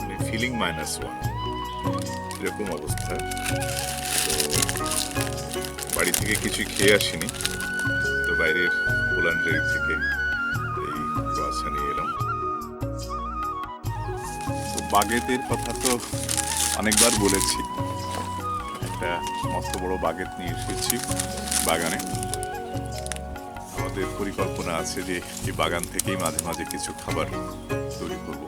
মানে feeling minus one এরকম অবস্থা। তো বাড়ি থেকে কিছু খেয়ে আসিনি। তো বাইরের পোলান্ডারি থেকে এই বাসা নিয়ে এলাম। তো বাগেতের কথা তো অনেকবার বলেছি। একটা মস্ত বড় বাগেট নিয়ে এসেছি বাগানে। আমাদের পরিকল্পনা আছে যে এই বাগান থেকেই মাঝে মাঝে কিছু খাবার তৈরি করব।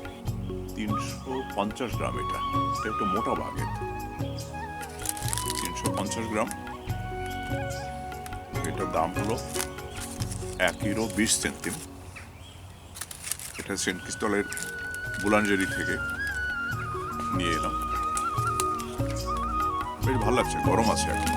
তিনশো পঞ্চাশ গ্রাম এটা। এটা একটু মোটা বাগেত তিনশো পঞ্চাশ গ্রাম। এটার দাম হলো এক ইউরো বিশ সেন্টিম। এটা সেন্ট ক্রিস্টলের বুলাঞ্জেরি থেকে নিয়ে এলাম। বেশ ভালো লাগছে, গরম আছে এখন।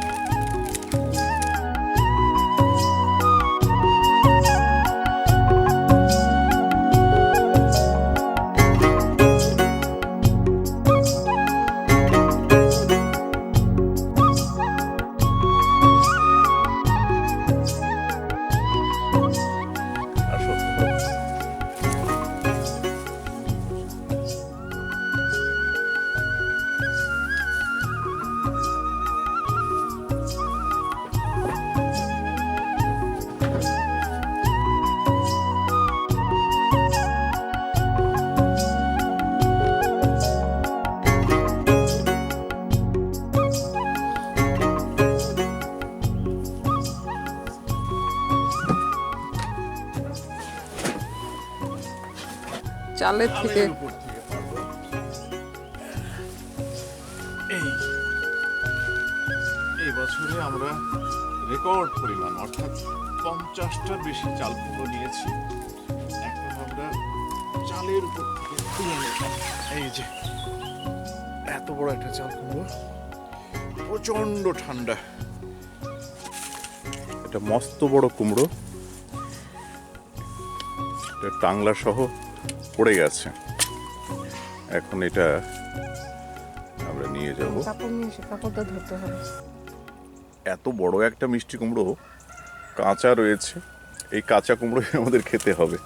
চালের থেকে। এই এই বছরে আমরা রেকর্ড পরিমাণ অর্থাৎ পঞ্চাশটার বেশি চাল কুমড়ো নিয়েছি। এখন আমরা চালের উপর থেকে তুলে এই যে এত বড় একটা চাল কুমড়ো। প্রচণ্ড ঠান্ডা। এটা মস্ত বড় কুমড়ো। এটা টাংলা সহ পড়ে গেছে। এখন এটা আমরা নিয়ে যাব। কাপড়টা ধরতে হবে। এত বড় একটা মিষ্টি কুমড়ো কাঁচা রয়েছে। এই কাঁচা কুমড়োই আমাদের খেতে হবে।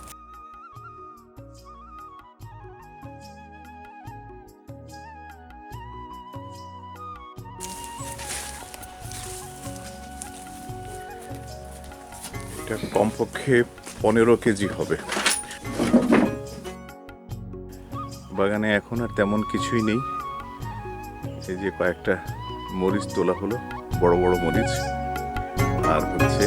এটা কমপক্ষে পনেরো কেজি হবে। বাগানে এখন আর তেমন কিছুই নেই। এই যে কয়েকটা মরিচ তোলা হলো, বড় বড় মরিচ। আর হচ্ছে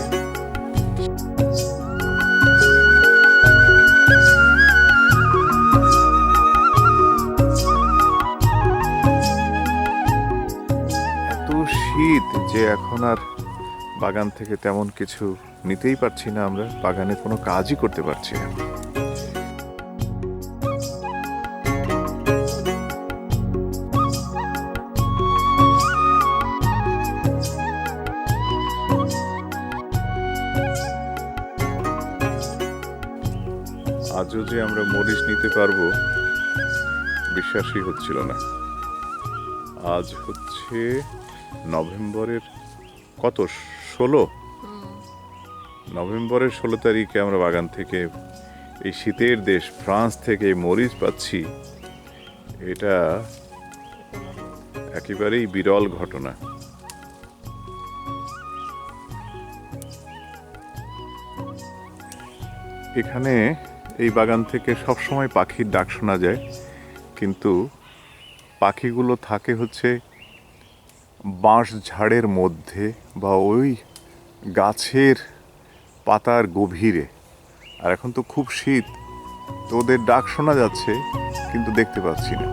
এত শীত যে এখন আর বাগান থেকে তেমন কিছু নিতেই পারছি না আমরা। বাগানে কোনো কাজই করতে পারছি না। আজও যে আমরা মরিচ নিতে পারব বিশ্বাসই হচ্ছিল না। আজ হচ্ছে নভেম্বরের কত? ষোলো? নভেম্বরের ষোলো তারিখে আমরা বাগান থেকে এই শীতের দেশ ফ্রান্স থেকে মরিচ পাচ্ছি। এটা একেবারেই বিরল ঘটনা। এখানে এই বাগান থেকে সব সময় পাখির ডাক শোনা যায়, কিন্তু পাখিগুলো থাকে হচ্ছে বাঁশ ঝাড়ের মধ্যে বা ওই গাছের পাতার গভীরে। আর এখন তো খুব শীত, তো ওদের ডাক শোনা যাচ্ছে, কিন্তু দেখতে পাচ্ছি না।